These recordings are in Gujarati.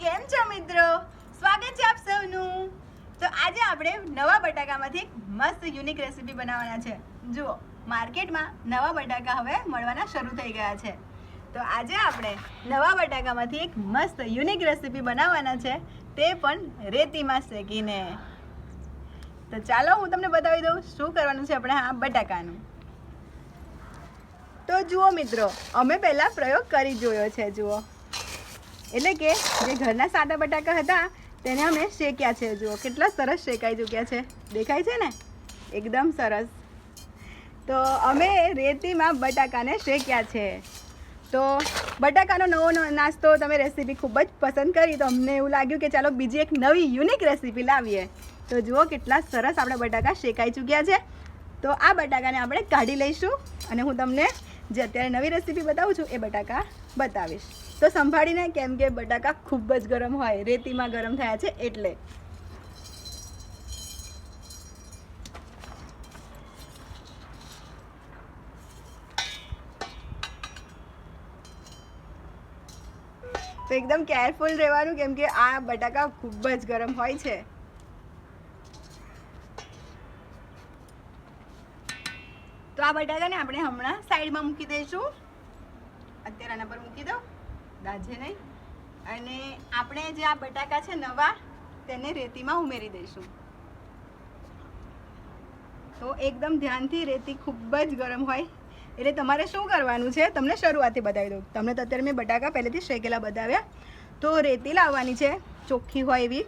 કેમ છો મિત્રો? સ્વાગત છે આપ સૌનું. તો આજે આપણે નવા બટાકામાંથી એક મસ્ત યુનિક રેસીપી બનાવવાના છે. જુઓ, માર્કેટમાં નવા બટાકા હવે મળવાના શરૂ થઈ ગયા છે. તો આજે આપણે નવા બટાકામાંથી એક મસ્ત યુનિક રેસીપી બનાવવાના છે, તે પણ રેતીમાં શેકીને. તો ચાલો હું તમને બતાવી દઉં શું કરવાનું છે આપણે આ બટાકાનું. તો જુઓ મિત્રો, અમે પહેલાં પ્રયોગ કરી જોયો છે, જુઓ. એટલે કે જે ઘરના સાદા બટાકા હતા, તેને અમે શેક્યા છે જુઓ કેટલા સરસ શેકાઈ ચૂક્યા છે. દેખાય છે ને? એકદમ સરસ. તો અમે રેતીમાં બટાકાને શેક્યા છે. તો બટાકાનો નવો નાસ્તો તમે રેસીપી ખૂબ જ પસંદ કરી, તો અમને એવું લાગ્યું કે ચાલો બીજી એક નવી યુનિક રેસીપી લાવીએ. તો જુઓ કેટલા સરસ આપણા બટાકા શેકાઈ ચૂક્યા છે. તો આ બટાકાને આપણે કાઢી લઈશું અને હું તમને જે અત્યારે નવી રેસીપી બતાવું છું, એ બટાકા બતાવીશ. તો સંભાળીને કેમ કે બટાકા ખૂબ જ ગરમ હોય, રેતીમાં ગરમ થયા છે એટલે. તો એકદમ કેરફુલ રહેવાનું કેમ કે આ બટાકા ખૂબ જ ગરમ હોય છે. તો આ બટાકાને આપણે હમણાં સાઈડમાં મૂકી દઈશું. અત્યારે આના પર મૂકી દો દાજે નહીં. અને આપણે જે આ બટાકા છે નવા, તેને રેતીમાં ઉમેરી દઈશું. તો એકદમ ધ્યાનથી રેતી ખૂબ જ ગરમ હોય. એટલે તમારે શું કરવાનું છે? તમને શરૂઆતથી બતાવી દઉં. તમને તો અત્યારે મેં બટાકા પહેલેથી શેકેલા બતાવ્યા. તો રેતી લાવવાની છે, ચોખ્ખી હોય એવી.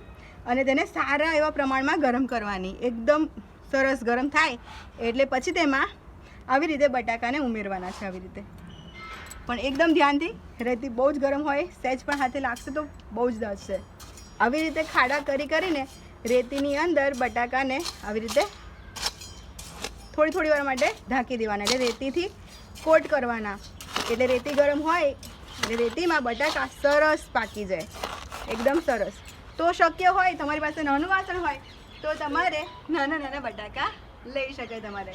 અને તેને સારા એવા પ્રમાણમાં ગરમ કરવાની. એકદમ સરસ ગરમ થાય. એટલે પછી તેમાં આવી રીતે બટાકાને ઉમેરવાના છે, આવી રીતે. પણ એકદમ ધ્યાનથી, રેતી બહુ જ ગરમ હોય સહેજ પણ હાથે લાગશે તો બહુ જ દસશે આવી રીતે ખાડા કરી કરીને રેતીની અંદર બટાકાને આવી રીતે થોડી થોડી વાર માટે ઢાંકી દેવાના, એટલે રેતીથી કોટ કરવાના. એટલે રેતી ગરમ હોય, એટલે રેતીમાં બટાકા સરસ પાકી જાય. એકદમ સરસ. તો શક્ય હોય, તમારી પાસે નાનું વાસણ હોય, તો તમારે નાના નાના બટાકા લઈ શકાય તમારે.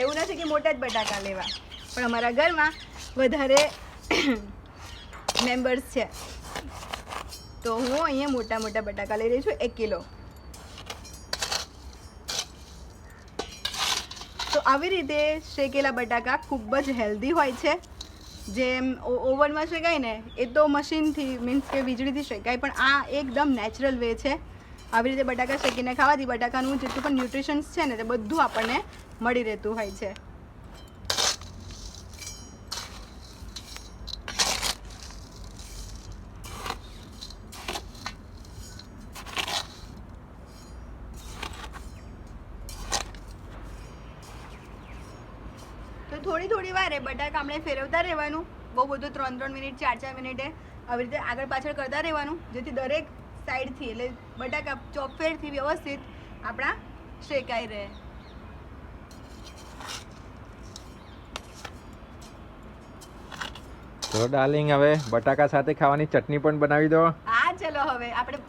એવું નથી કે મોટા જ બટાકા લેવા. પણ અમારા ઘરમાં વધારે મેમ્બર્સ છે. તો હું અહીંયા મોટા મોટા બટાકા લઈ રહી છું, એક કિલો. તો આવી રીતે શેકેલા બટાકા ખૂબ જ હેલ્ધી હોય છે. જેમ ઓવનમાં શેકાય ને, એ તો મશીનથી મીન્સ કે વીજળીથી શેકાય, પણ આ એકદમ નેચરલ વે છે. આવી રીતે બટાકા શેકીને ખાવાથી બટાકાનું જેટલું પણ ન્યુટ્રિશન્સ છે ને, તે બધું આપણને મળી રહેતું હોય છે. થોડી થોડી વારે બટાકા આપણે ફેરવતા રહેવાનું. બહુ બધું ત્રણ ત્રણ મિનિટ ચાર ચાર મિનિટે આવી રીતે આગળ પાછળ કરતા રહેવાનું જેથી દરેક સાઈડથી એટલે બટાકા ચોપફેરથી વ્યવસ્થિત આપણા શેકાઈ રહે. તો ડાર્લિંગ હવે બટાકા સાથે ખાવાની ચટણી પણ બનાવી દો. હા ચલો હવે આપણે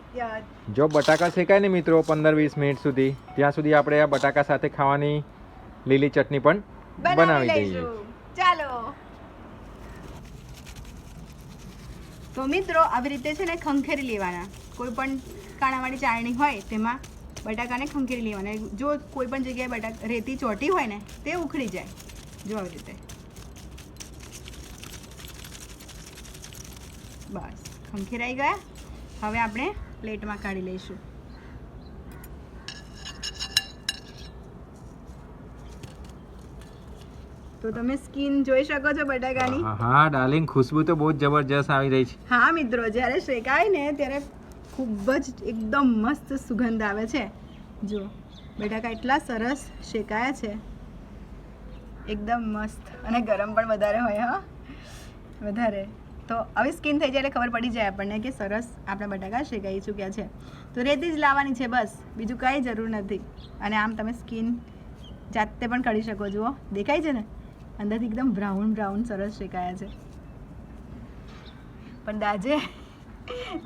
જો બટાકા શેકાય ને મિત્રો પંદર વીસ મિનિટ સુધી ત્યાં સુધી આપણે આ બટાકા સાથે ખાવાની લીલી ચટણી પણ બનાવી દઈએ લઈશું. ચાલો. તો મિત્રો આવી રીતે છે ને ખંખેરી લેવાના. કોઈ પણ કાણાવાળી ચાળણી હોય તેમાં બટાકાને ખંખેરી લેવાના. જો કોઈ પણ જગ્યાએ બટાકા રેતી ચોટી હોય ને તે ઉખડી જાય. જો આવી રીતે. બસ ખંખેરાઈ ગયા. હવે આપણે પ્લેટમાં કાઢી લઈશું. તો તમે સ્કિન જોઈ શકો છો બટાકાની. હા ડાર્લિંગ ખુશ્બુ તો બહુ જ જબરજસ્ત આવી રહી છે. હા મિત્રો જ્યારે શેકાય ને ત્યારે ખૂબ જ એકદમ મસ્ત સુગંધ આવે છે. જો બટાકા એટલા સરસ શેકાયા છે. એકદમ મસ્ત. અને ગરમ પણ વધારે હોય હા. વધારે. તો હવે સ્કિન થઈ જાય એટલે ખબર પડી જાય આપણને કે સરસ આપણા બટાકા શેકાઈ ચૂક્યા છે. તો રેતી જ લાવવાની છે બસ. બીજું કાંઈ જરૂર નથી. અને આમ તમે સ્કિન જાતે પણ કરી શકો જુઓ. દેખાય છે ને? અંદરથી એકદમ બ્રાઉન બ્રાઉન સરસ શેકાયા છે. પણ દાજે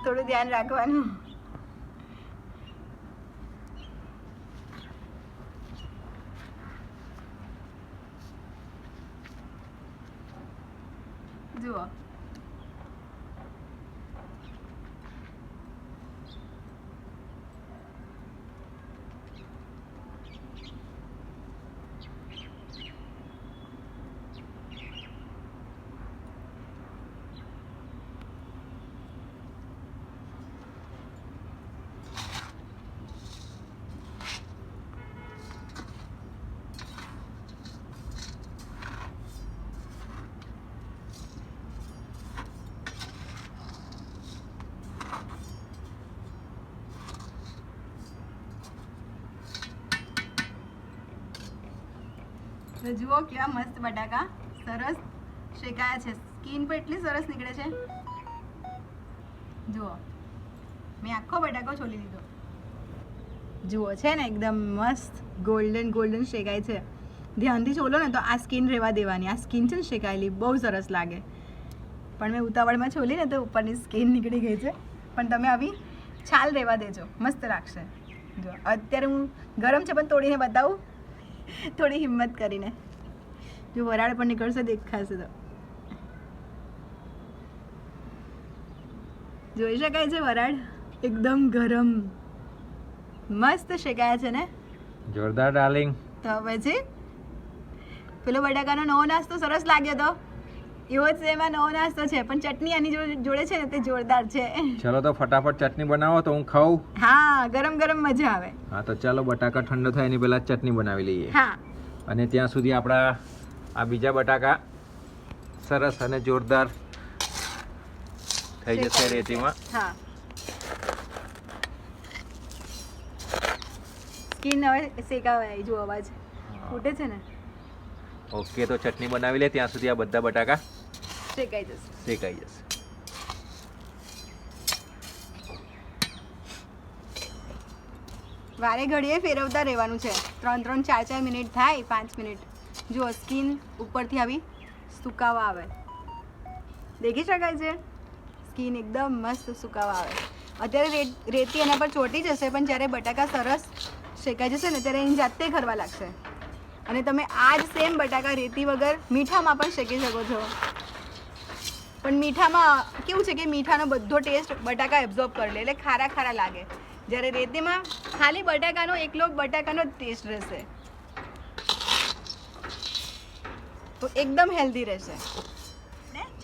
થોડું ધ્યાન રાખવાનું. જુઓ. તો જુઓ કેવા મસ્ત બટાકા. સરસ શેકાયા છે. સ્કીન પણ એટલી સરસ નીકળે છે. જુઓ. મેં આખો બટાકો છોલી દીધો જુઓ છે ને, એકદમ મસ્ત ગોલ્ડન ગોલ્ડન શેકાય છે. ધ્યાનથી છોલો ને તો આ સ્કીન રહેવા દેવાની. આ સ્કીન છે ને શેકાયેલી, બહુ સરસ લાગે. પણ મેં ઉતાવળમાં છોલી ને તો ઉપરની સ્કીન નીકળી ગઈ છે. પણ તમે આવી છાલ રહેવા દેજો. મસ્ત રાખશે જો અત્યારે હું ગરમ છે પણ તોડીને બતાવું. થોડી હિંમત કરીને. જો વરાળ પણ નીકળશે દેખાશે તો. જોઈ શકાય છે વરાળ? એકદમ ગરમ. મસ્ત શેકાયા છે ને? જોરદાર ડાર્લિંગ તો પછી પેલો બટાકાનો નવો નાસ્તો સરસ લાગ્યો તો. એવો જ એમાં નવો નાસ્તો છે પણ ચટણી આની જોડે છે ને તે જોરદાર છે. ચલો તો ફટાફટ ચટણી બનાવો તો હું ખાઉં. હા ગરમ ગરમ મજા આવે. હા તો ચાલો બટાકા ઠંડો થાય એની પહેલાં ચટણી બનાવી લઈએ. હા. અને ત્યાં સુધી આપણા આ બીજા બટાકા સરસ અને જોરદાર થઈ જશે રેતીમાં. હા. સ્કીન હવે શેકાવાય જો અવાજ. ફૂટે છે ને? ઓકે તો ચટણી બનાવી લે. ત્યાં સુધી આ બધા બટાકા શેકાઈ જશે શેકાઈ જશે વારે ઘડીએ ફેરવતા રહેવાનું છે. ત્રણ ત્રણ ચાર ચાર મિનિટ થાય પાંચ મિનિટ. જો સ્કીન ઉપરથી આવી સુકાવા આવે. દેખી શકાય છે? સ્કીન એકદમ મસ્ત સુકાવા આવે. અત્યારે રેતી એના પર ચોટી જશે પણ જ્યારે બટાકા સરસ શેકાઈ જશે ને ત્યારે એની જાતે ખરવા લાગશે. અને તમે આ જ સેમ બટાકા રેતી વગર મીઠામાં પણ શેકી શકો છો. પણ મીઠામાં કેવું છે કે મીઠાનો બધો ટેસ્ટ બટાકા એબ્ઝોર્બ કરી લે, એટલે ખારા ખારા લાગે. જ્યારે રેતીમાં ખાલી બટાકાનો, એકલો બટાકાનો જ ટેસ્ટ રહેશે. તો એકદમ હેલ્ધી રહેશે.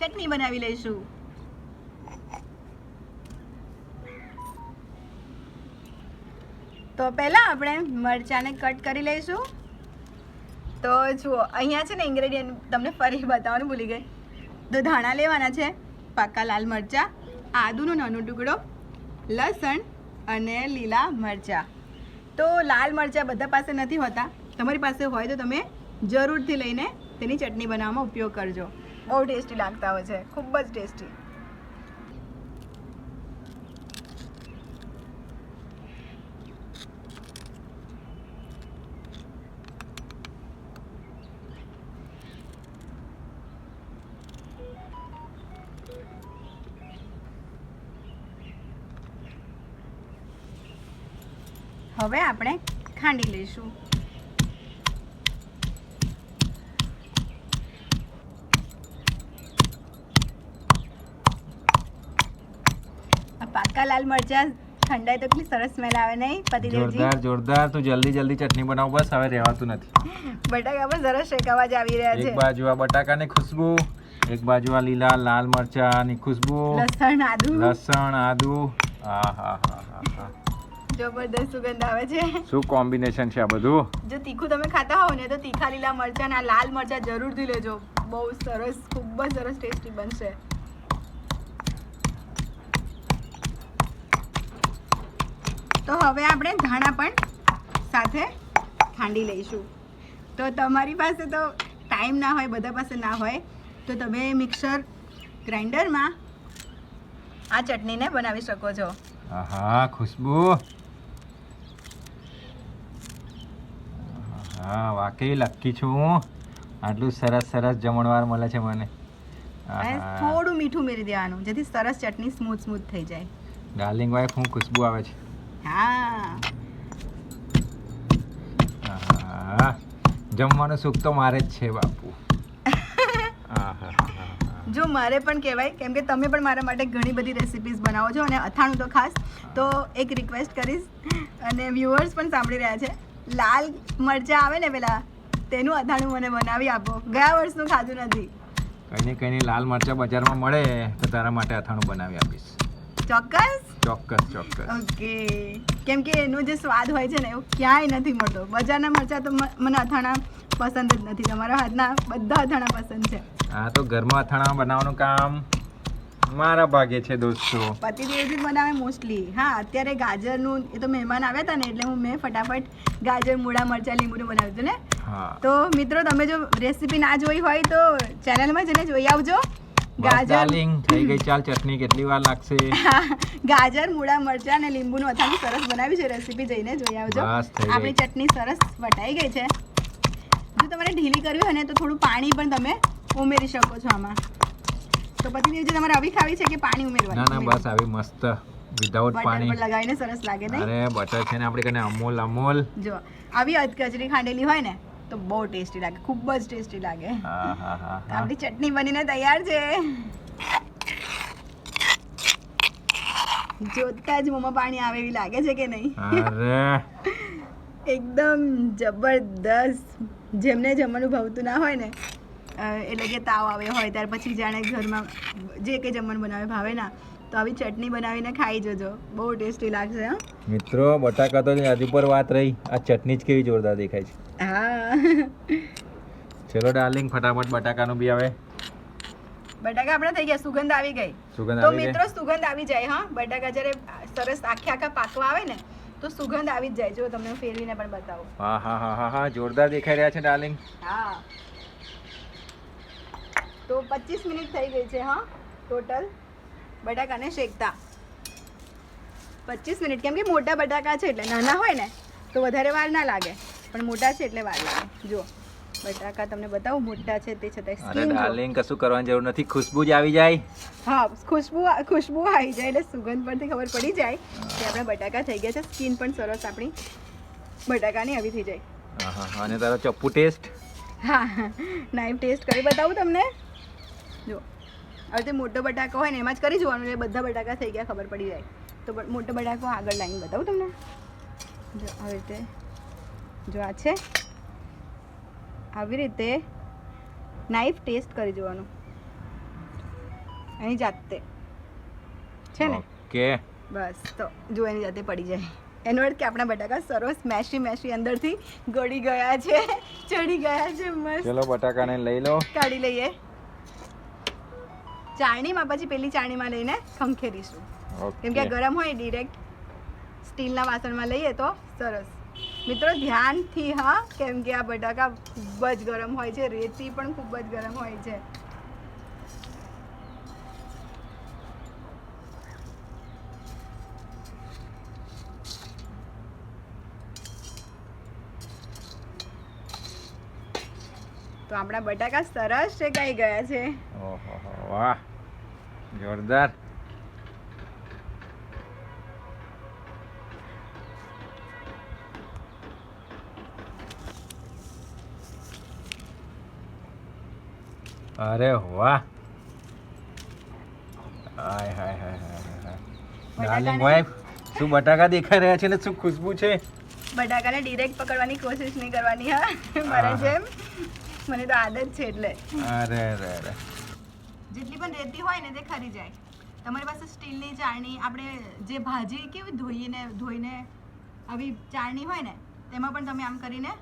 ચટણી બનાવી લઈશું. તો પહેલાં આપણે મરચાંને કટ કરી લઈશું. તો જુઓ, અહીંયા છે ને ઇન્ગ્રેડિયન્ટ તમને ફરી બતાવવાનું ભૂલી ગઈ. ધાણા લેવાના છે, પાકા લાલ મરચાં, આદુનો નાનો ટુકડો, લસણ અને લીલા મરચાં. તો લાલ મરચાં બધા પાસે નથી હોતા. તમારી પાસે હોય તો તમે જરૂરથી લઈને તેની ચટણી બનાવવામાં ઉપયોગ કરજો. બહુ ટેસ્ટી લાગતા હોય છે. ખૂબ જ ટેસ્ટી. હવે આપણે ખાંડી લઈશું. પાકા લાલ મરચાં ઠંડાય તો કેટલી સરસ સ્મેલ આવે નહીં પતિદેવજી? જોરદાર જોરદાર. તું જલ્દી જલ્દી ચટણી બનાવ બસ હવે રહેવાતું નથી. બટાકા પણ સરસ શેકાવા જ આવી રહ્યા એક છે. બાજુ આ બટાકાની ખુશ્બુ એક બાજુ આ લીલા લાલ મરચાની ખુશ્બુ. લસણ આદુ. લસણ આદુ. આ હા હા હા હા. જબરદસ્ત સુગંધ આવે છે. શું કોમ્બિનેશન છે આ બધું? જો તીખું તમે ખાતા હોવ ને તો તીખા લીલા મરચાં ના લાલ મરચાં જરૂરથી લેજો. બહુ સરસ ખૂબ જ સરસ ટેસ્ટી બનશે. તો હવે આપણે ધાણા પણ સાથે ખાંડી લઈશું. તો તમારી પાસે તો ટાઈમ ના હોય બધા પાસે ના હોય તો તમે મિક્સર ગ્રાઇન્ડરમાં આ ચટણીને બનાવી શકો છો. આહા ખુશ્બુ. હા વાકઈ લકી છું હું. આટલું સરસ સરસ જમણવાર મળે છે મને. થોડું મીઠું મેરી દેવાનું જેથી સરસ ચટણી સ્મૂથ સ્મૂથ થઈ જાય. ડાર્લિંગ વાઈફ હું ખુશ્બુ આવે છે. હા. જમવાનું સુખ તો મારે જ છે બાપુ. જો મારે પણ કહેવાય કેમ કે તમે પણ મારા માટે ઘણી બધી રેસિપીઝ બનાવો છો અને અથાણું તો ખાસ. તો એક રિક્વેસ્ટ કરીશ અને વ્યુઅર્સ પણ સાંભળી રહ્યા છે. લાલ મરચાં આવે ને પેલા તેનું અથાણું મને બનાવી આપો. ગયા વર્ષનું ખાધું નથી. કઈને કઈને લાલ મરચા બજારમાં મળે તો તારા માટે અથાણું બનાવી આપીશ. ચોક્કસ? ચોક્કસ ચોક્કસ. ઓકે. કેમ કે એનો જે સ્વાદ હોય છે ને એવું ક્યાંય નથી મળતો. બજારના મરચાં તો મને અથાણા પસંદ જ નથી. તમારા હાથના બધા અથાણા પસંદ છે. હા તો ઘરમાં અથાણા બનાવવાનું કામ? મારા ભાગે છે દોસ્તો. પતિદેવજી બનાવે મોસ્ટલી હા અત્યારે ગાજરનું એ તો મહેમાન આવ્યા હતા ને એટલે હું મેં ફટાફટ ગાજર મૂળા મરચાં લીંબુનું બનાવ્યું હતું ને. તો મિત્રો તમે જો રેસીપી ના જોઈ હોય તો ચેનલમાં જઈને જોઈ આવજો. ગાજર થઈ ગઈ ચાલ ચટણી કેટલી વાર લાગશે? ગાજર મૂળા મરચાં અને લીંબુનું અથાણું સરસ બનાવ્યું છે રેસીપી જઈને જોઈ આવજો. આપણી ચટણી સરસ વટાઈ ગઈ છે. જો તમારે ઢીલી કરવી હોય ને તો થોડું પાણી પણ તમે ઉમેરી શકો છો આમાં. તો પછી જે તમારે આવી ખાવી છે કે પાણી ઉમેરવાનું? ના ના બસ આવી મસ્ત વિધાઉટ પાણી. લગાવીને સરસ લાગે ને અરે બટર છે ને આપણી કને અમૂલ અમૂલ. જો આવી અધકચરી ખાંડેલી હોય ને તો બહુ ટેસ્ટી લાગે ખૂબ જ ટેસ્ટી લાગે. હા હા આપણી ચટણી બનીને તૈયાર છે. જોતા જ મોમાં પાણી આવે એવી લાગે છે કે નહીં? અરે. એકદમ જબરદસ્ત. જેમને જમવાનું ભાવતું ના હોય ને એટલે કે તાવ આવ્યો હોય ત્યાર પછી જાણે ઘરમાં જે કંઈ જમવાનું બનાવે ભાવે ના તો આવી ચટણી બનાવીને ખાઈ જજો. બહુ ટેસ્ટી લાગશે હા. મિત્રો બટાકા તો હજી પર વાત રહી. આ ચટણી જ કેવી જોરદાર દેખાય છે. હા. ચલો ડાર્લિંગ ફટાફટ બટાકાનું બી આવે. બટાકા આપણા થઈ ગયા સુગંધ આવી ગઈ. સુગંધ તો મિત્રો સુગંધ આવી જાય હા. બટાકા જ્યારે સરસ આખે આખા પાકવા આવે ને તો સુગંધ આવી જ જાય. જો તમને ફેરવીને પણ બતાવો. હા હા હા હા. જોરદાર દેખાઈ રહ્યા છે ડાર્લિંગ. હા. તો પચીસ મિનિટ થઈ ગઈ છે હા? ટોટલ બટાકાને શેકતા. પચીસ મિનિટ. કેમ કે મોટા બટાકા છે એટલે નાના હોય ને તો વધારે વાર ના લાગે. પણ મોટા છે એટલે વાર લાગે. જો બટાકા તમને બતાવું મોટા છે તે છતાં સ્કીન ડાર્લિંગ કશું કરવાની જરૂર નથી. ખુશ્બુ જ આવી જાય. હા ખુશ્બુ ખુશ્બુ આવી જાય એટલે સુગંધ પરથી ખબર પડી જાય કે આપણા બટાકા થઈ ગયા છે. સ્કીન પણ સરસ આપણી બટાકાની આવી થઈ જાય. હા અને તારો ચપ્પુ ટેસ્ટ હા નાઈફ ટેસ્ટ કરી બતાવું તમને. જો. હવે તે મોટો બટાકો હોય ને એમાં જ કરી જોવાનું એટલે બધા બટાકા થઈ ગયા ખબર પડી જાય. તો મોટો બટાકો આગળ લાઈન બતાવું તમને. જો આવી રીતે. જો આ છે. આવી રીતે નાઈફ ટેસ્ટ કરી જોવાનું. એની જાતે. છે ને? કે બસ તો જો એની જાતે પડી જાય. એનો અર્થ કે આપણા બટાકા સરસ મેશી મેશી અંદરથી ગળી ગયા છે ચડી ગયા છે મસ્ત. ચલો બટાકાને લઈ લો. કાઢી લઈએ. ચાળણીમાં પછી પેલી ચાળણીમાં લઈને ખંખેરીશું. કેમ કે ગરમ હોય ડિરેક્ટ સ્ટીલના વાસણમાં લઈએ તો સરસ. મિત્રો ધ્યાનથી હા કેમ કે આ બટાકા ખૂબ જ ગરમ હોય છે રેતી પણ ખૂબ જ ગરમ હોય છે. તો આપણા બટાકા સરસ શેકાઈ ગયા છે. ઓહો વાહ. જોરદાર અરે વાહ હાય હાય હાય હાય હાય ડાર્લિંગ વાઈફ શું બટાકા દેખાઈ રહ્યા છે ને શું ખુશ્બુ છે? બટાકાને ડિરેક્ટ પકડવાની કોશિશ નહીં કરવાની હા. મારા. જેમ. મને તો આદત છે એટલે. અરે અરે અરે. જેટલી પણ રેતી હોય ને તે ખરી જાય. તમારી પાસે સ્ટીલની ચાળણી આપણે જે ભાજી કેવી ધોઈને ધોઈને આવી ચાળણી હોય ને, તેમાં પણ તમે આમ કરીને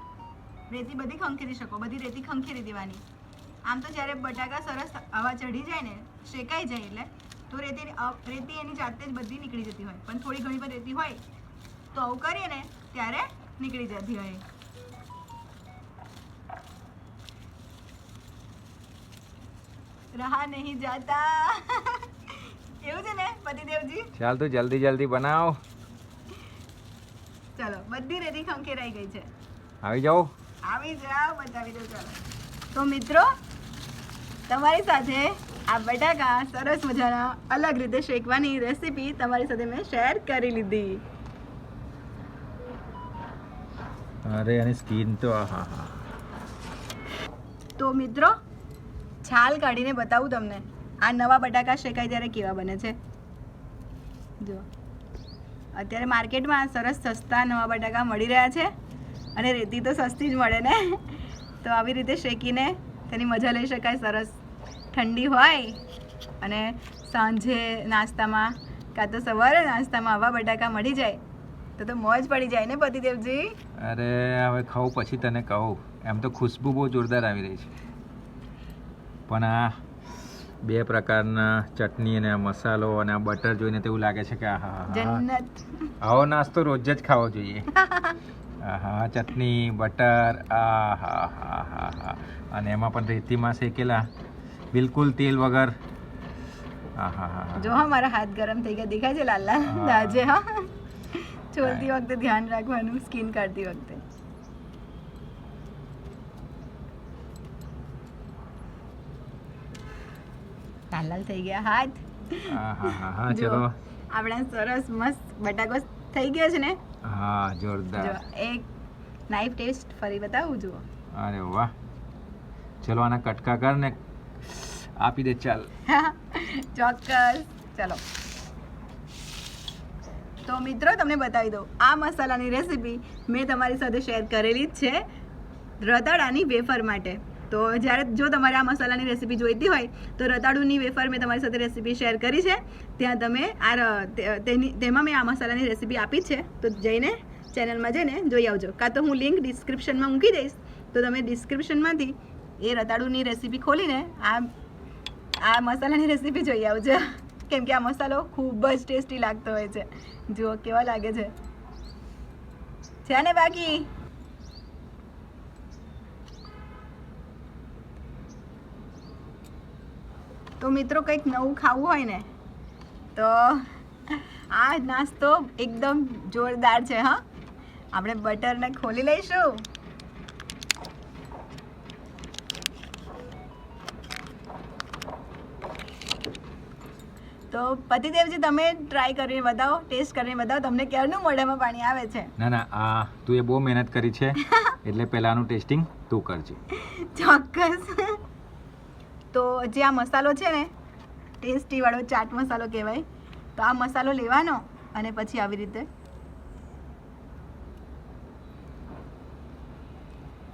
રેતી બધી ખંખેરી શકો, બધી રેતી ખંખેરી દેવાની. આમ તો જ્યારે બટાકા સરસ હવા ચઢી જાય ને, શેકાઈ જાય એટલે, તો રેતી રેતી એની જાતે જ બધી નીકળી જતી હોય. પણ થોડી ઘણી પણ રેતી હોય, તો આવું કરીએ ને ત્યારે નીકળી જતી હોય. રહા નહીં જાતા એવું છે ને પતિદેવજી ચાલ તો જલ્દી જલ્દી બનાવ. ચલો બધી રેતી ખંખેરાઈ ગઈ છે. આવી જાઓ. આવી જાઓ બતાવી દો ચાલો. તો મિત્રો તમારી સાથે આ બટાકા સરસ મજાના અલગ રીતે શેકવાની રેસીપી તમારી સાથે મેં શેર કરી લીધી. અરે એની સ્કીન તો આહા તો મિત્રો છાલ કાઢીને બતાવું તમને. આ નવા બટાકા શેકાય ત્યારે કેવા બને છે? જો અત્યારે માર્કેટમાં સરસ સસ્તા નવા બટાકા મળી રહ્યા છે અને રેતી તો સસ્તી જ મળે ને? તો આવી રીતે શેકીને તેની મજા લઈ શકાય સરસ. ઠંડી હોય અને સાંજે નાસ્તામાં કાં તો સવારે નાસ્તામાં આવા બટાકા મળી જાય, તો તો મોજ પડી જાય ને પતિદેવજી? અરે, હવે ખાઉં પછી તને કહું. એમ તો ખુશ્બુ બહુ જોરદાર આવી રહી છે. પણ આ બે પ્રકારના ચટણી અને મસાલો અને આ બટર જોઈને તો એવું લાગે છે કે આહા આવો નાસ્તો રોજ જ ખાવો જોઈએ. આહા ચટણી બટર આ હા હા હા હા. અને એમાં પણ રેતીમાં શેકેલા બિલકુલ તેલ વગર. આહા જો હા મારા હાથ ગરમ થઈ ગયા. દેખાય છે લાલ લાલ. દાજે હા. છોડતી વખતે ધ્યાન રાખવાનું સ્કિન કાઢતી વખતે. લાલ લાલ થઈ ગયા. હાથ ચલો. આપણા સરસ મસ્ત બટાકો થઈ ગયો છે ને? હા જોરદાર. એક નાઈફ ટેસ્ટ ફરી બતાવું જુઓ. અરે વાહ. ચલો આના કટકા કર ને આપી દે ચાલ. ચોક્કસ. ચલો. તો મિત્રો તમને બતાવી દઉં. આ મસાલાની રેસીપી મેં તમારી સાથે શેર કરેલી જ છે રતાડાની વેફર માટે. તો જ્યારે જો તમારે આ મસાલાની રેસીપી જોઈતી હોય, તો રતાળુની વેફર મેં તમારી સાથે રેસીપી શેર કરી છે. ત્યાં તમે આ તેની, તેમાં મેં આ મસાલાની રેસીપી આપી છે. તો જઈને ચેનલમાં જઈને જોઈ આવજો. કાં તો હું લિંક ડિસ્ક્રિપ્શનમાં મૂકી દઈશ. તો તમે ડિસ્ક્રિપ્શનમાંથી એ રતાળુની રેસીપી ખોલીને આ આ મસાલાની રેસીપી જોઈ આવજો. કેમ કે આ મસાલો ખૂબ જ ટેસ્ટી લાગતો હોય છે. જુઓ કેવા લાગે છે. છે ને બાકી? તો મિત્રો કંઈક નવું ખાવું હોય ને તો આ નાસ્તો એકદમ જોરદાર છે હા. આપણે બટરને ખોલી લઈશું. તો પતિદેવજી તમે ટ્રાય કરીને બતાવો ટેસ્ટ કરીને બતાવો તમને ક્યારનું મોઢામાં પાણી આવે છે? ના ના આ તું એ બહુ મહેનત કરી છે એટલે પહેલાંનું ટેસ્ટિંગ તું કરજે. ચોક્કસ. તો જે આ મસાલો છે ને ટેસ્ટીવાળો ચાટ મસાલો કહેવાય, તો આ મસાલો લેવાનો અને પછી આવી રીતે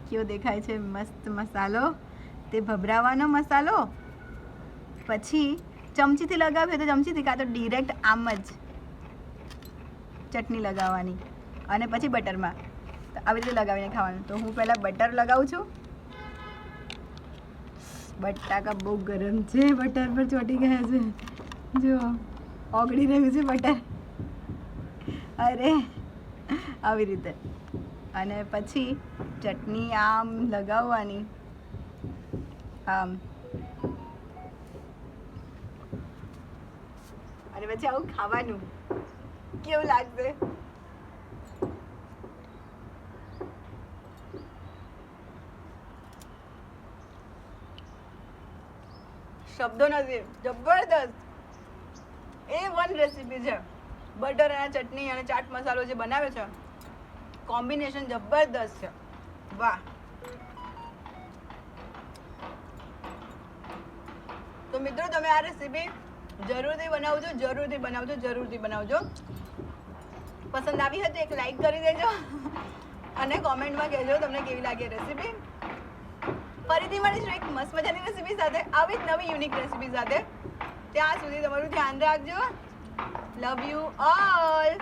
કેવો દેખાય છે, મસ્ત મસાલો, તે ભભરાવાનો મસાલો, પછી ચમચીથી લગાવ્યો તો ચમચીથી, કાં તો ડિરેક્ટ આમ જ ચટણી લગાવવાની અને પછી બટરમાં આવી રીતે લગાવીને ખાવાનું. તો હું પહેલાં બટર લગાવું છું. બટાકા બહુ ગરમ છે, બટર પર ચોટી ગયા છે. જો ઓગળી રહ્યું છે બટર. અરે, આવી રીતે. અને પછી ચટણી આમ લગાવવાની. આમ. અને પછી આવું ખાવાનું. કેવું લાગશે? શબ્દો નથી જબરદસ્ત. એ વન રેસીપી છે. બટર અને ચટણી અને ચાટ મસાલો જે બનાવે છે. કોમ્બિનેશન જબરદસ્ત છે. વાહ. તો મિત્રો, તમે આ રેસીપી જરૂરથી બનાવજો જરૂરથી બનાવજો જરૂરથી બનાવજો. પસંદ આવી હોય તો એક લાઈક કરી દેજો. અને કોમેન્ટમાં કહેજો તમને કેવી લાગે રેસીપી ફરીથી મળીશું એક મસ્ત મજાની રેસીપી સાથે, આવી જ નવી યુનિક રેસીપી સાથે. ત્યાં સુધી તમારું ધ્યાન રાખજો. Love you all